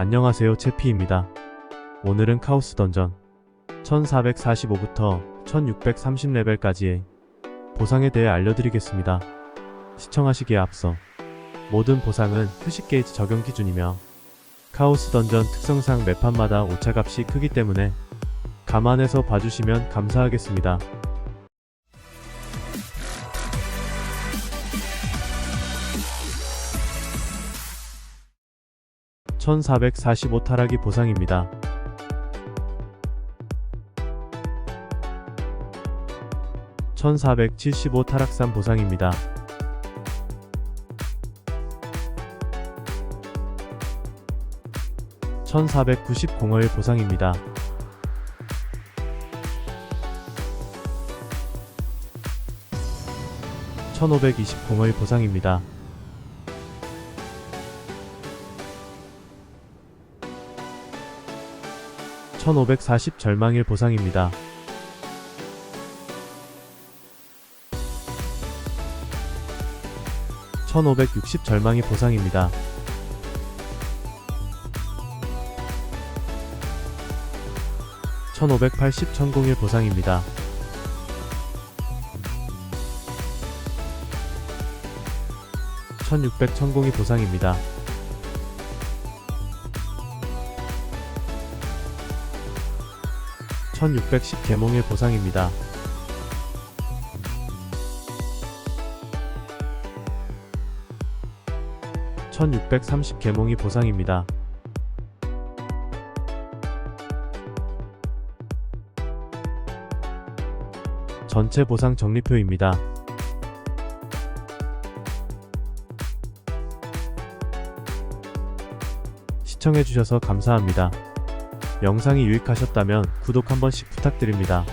안녕하세요 채피입니다. 오늘은 카오스 던전 1445부터 1630레벨까지의 보상에 대해 알려드리겠습니다. 시청하시기에 앞서 모든 보상은 휴식 게이지 적용 기준이며 카오스 던전 특성상 매판마다 오차값이 크기 때문에 감안해서 봐주시면 감사하겠습니다. (1445) 타락이 보상입니다. (1475) 타락산 보상입니다. (1490) 공허의 보상입니다. 1520 공허의 보상입니다. (1540) 절망일 보상입니다. (1560) 절망이 보상입니다. (1580) 천공일 보상입니다. 1600 천공이 보상입니다. (1610) 개몽일 보상입니다. (1630) 개몽이 보상입니다. 전체 보상 정리표입니다. 시청해주셔서 감사합니다. 영상이 유익하셨다면 구독 한 번씩 부탁드립니다.